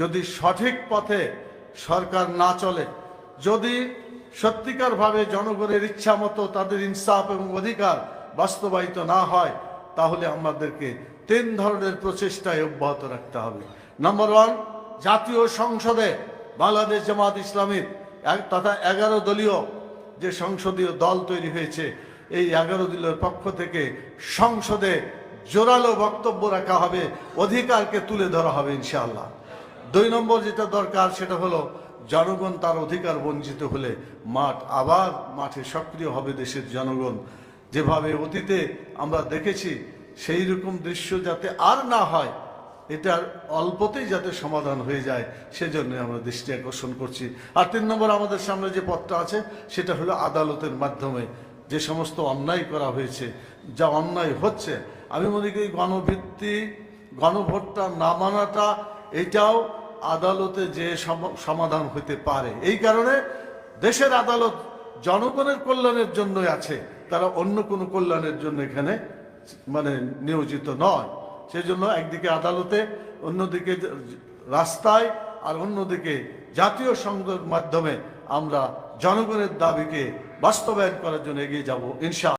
যদি সঠিক পথে সরকার না চলে, যদি সত্যিকারভাবে জনগণের ইচ্ছা মতো তাদের ইনসাফ এবং অধিকার বাস্তবায়িত না হয়, তাহলে আমাদেরকে তিন ধরনের প্রচেষ্টায় অব্যাহত রাখতে হবে। নম্বর ওয়ান জাতীয় সংসদে বাংলাদেশ জামাত ইসলামীর তথা এগারো দলীয় যে সংসদীয় দল তৈরি হয়েছে, এই এগারো দলের পক্ষ থেকে সংসদে জোরালো বক্তব্য রাখা হবে, অধিকারকে তুলে ধরা হবে ইনশাআল্লাহ। দুই নম্বর যেটা দরকার সেটা হলো, জনগণ তার অধিকার বঞ্চিত হলে মাঠ আবার মাঠে সক্রিয় হবে দেশের জনগণ। যেভাবে অতীতে আমরা দেখেছি, সেই রকম দৃশ্য যাতে আর না হয়, এটার অল্পতেই যাতে সমাধান হয়ে যায়, সেজন্য আমরা দৃষ্টি আকর্ষণ করছি। আর তিন নম্বর, আমাদের সামনে যে পথটা আছে, সেটা হলো আদালতের মাধ্যমে যে সমস্ত অন্যায় করা হয়েছে, যা অন্যায় হচ্ছে, আমি মনে করি গণভিত্তি, গণভোটটা না মানাটা, এটাও আদালতে যে সম- সমাধান হতে পারে। এই কারণে দেশের আদালত জনগণের কল্যাণের জন্যই আছে, তারা অন্য কোনো কল্যাণের জন্য এখানে মানে নিয়োজিত নয়। সেজন্য একদিকে আদালতে, অন্যদিকে রাস্তায়, আর অন্যদিকে জাতীয় সংঘের মাধ্যমে আমরা জনগণের দাবিকে বাস্তবায়ন করার জন্য এগিয়ে যাব, ইনশা